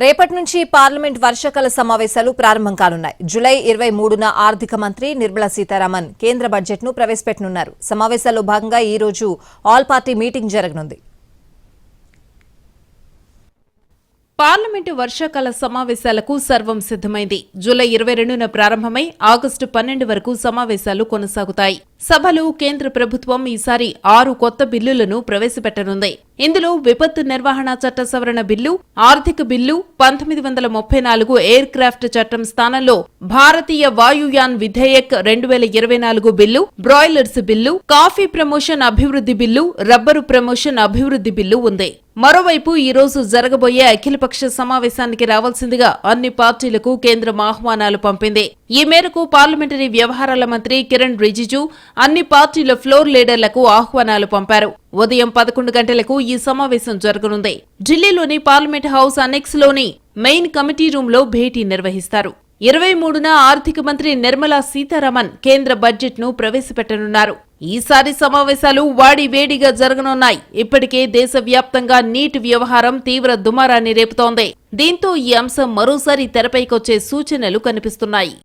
రేపటి నుంచి పార్లమెంట్ వర్షాకాల సమావేశాలు ప్రారంభం కానున్నాయి. జులై ఇరవై మూడున ఆర్థిక మంత్రి నిర్మలా సీతారామన్ కేంద్ర బడ్జెట్ను ప్రవేశపెట్టనున్నారు. సమావేశాల్లో భాగంగా ఈ రోజు ఆల్ పార్టీ మీటింగ్ జరగనుంది. పార్లమెంటు వర్షాకాల సమావేశాలకు సర్వం సిద్ధమైంది. జూలై ఇరవై రెండున ప్రారంభమై ఆగస్టు పన్నెండు వరకు సమావేశాలు కొనసాగుతాయి. సభలో కేంద్ర ప్రభుత్వం ఈసారి ఆరు కొత్త బిల్లులను ప్రవేశపెట్టనుంది. ఇందులో విపత్తు నిర్వహణ చట్ట సవరణ బిల్లు ఆర్థిక బిల్లు పంతొమ్మిది వందల ముప్పై నాలుగు ఎయిర్ క్రాఫ్ట్ చట్టం స్థానంలో భారతీయ వాయుయాన్ విధేయక్ రెండు వేల ఇరవై నాలుగు bill broilers bill coffee promotion అభివృద్ధి బిల్లు రబ్బరు ప్రమోషన్ అభివృద్ధి బిల్లు ఉంది. మరోవైపు ఈ రోజు జరగబోయే అఖిలపక్ష సమావేశానికి రావాల్సిందిగా అన్ని పార్టీలకు కేంద్రం ఆహ్వానాలు పంపింది. ఈ మేరకు పార్లమెంటరీ వ్యవహారాల మంత్రి కిరణ్ రిజిజు అన్ని పార్టీల ఫ్లోర్ లీడర్లకు ఆహ్వానాలు పంపారు. ఉదయం పదకొండు గంటలకు ఈ సమావేశం జరగనుంది. ఢిల్లీలోని పార్లమెంట్ హౌస్ అనెక్స్లోని మెయిన్ కమిటీ రూమ్లో భేటీ నిర్వహిస్తారు. ఇరవై మూడున ఆర్థిక మంత్రి నిర్మలా సీతారామన్ కేంద్ర బడ్జెట్ను ప్రవేశపెట్టనున్నారు. ఈసారి సమావేశాలు వాడి వేడిగా జరగనున్నాయి. ఇప్పటికే దేశవ్యాప్తంగా నీటి వ్యవహారం తీవ్ర దుమారాన్ని రేపుతోంది. దీంతో ఈ అంశం మరోసారి తెరపైకొచ్చే సూచనలు కనిపిస్తున్నాయి.